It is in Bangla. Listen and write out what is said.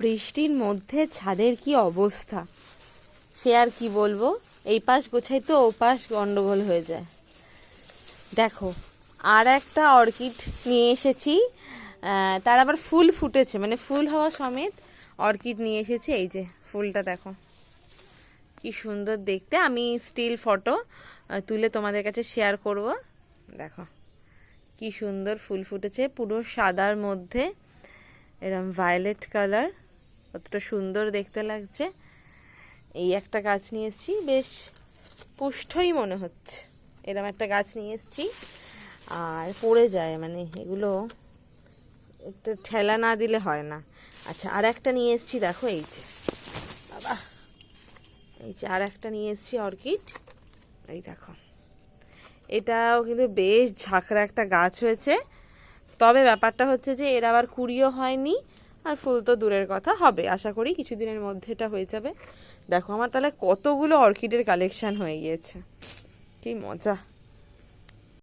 বৃষ্টির মধ্যে ছাদের কি অবস্থা? সে আর কি বলব? এই পাশ গোছাই তো ও পাশ গন্ডগোল হয়ে যায়। দেখো, আর একটা অর্কিড নিয়ে এসেছি তার আবার ফুল ফুটেছে মানে ফুল হওয়া সমেত অর্কিড নিয়ে এসেছি। এই যে, ফুলটা দেখো। কি সুন্দর দেখতে। আমি স্টিল ফটো তুলে তোমাদের কাছে শেয়ার করব। দেখো, কি সুন্দর ফুল ফুটেছে। পুরো সাদার মধ্যে, এরম ভায়োলেট কালার। কতটা সুন্দর দেখতে লাগছে। এই একটা গাছ নিয়ে এসেছি, বেশ পুষ্টই মনে হচ্ছে। এরম একটা গাছ নিয়ে এসেছি, আর পড়ে যায় মানে এগুলো একটু ঠেলা না দিলে হয় না। আচ্ছা আর একটা নিয়ে এসেছি, দেখো এই যে। বাবা, এই যে আর একটা নিয়ে এসেছি অর্কিড। এই দেখো। এটাও কিন্তু বেশ ঝাঁকড়া একটা গাছ হয়েছে। তবে ব্যাপারটা হচ্ছে যে, এর আবার কুড়িও হয়নি। আর ফুল তো দূরের কথা, হবে। আশা করি কিছুদিনের মধ্যে এটা হয়ে যাবে। দেখো আমার তাহলে কতগুলো অর্কিডের কালেকশান হয়ে গিয়েছে। কি মজা।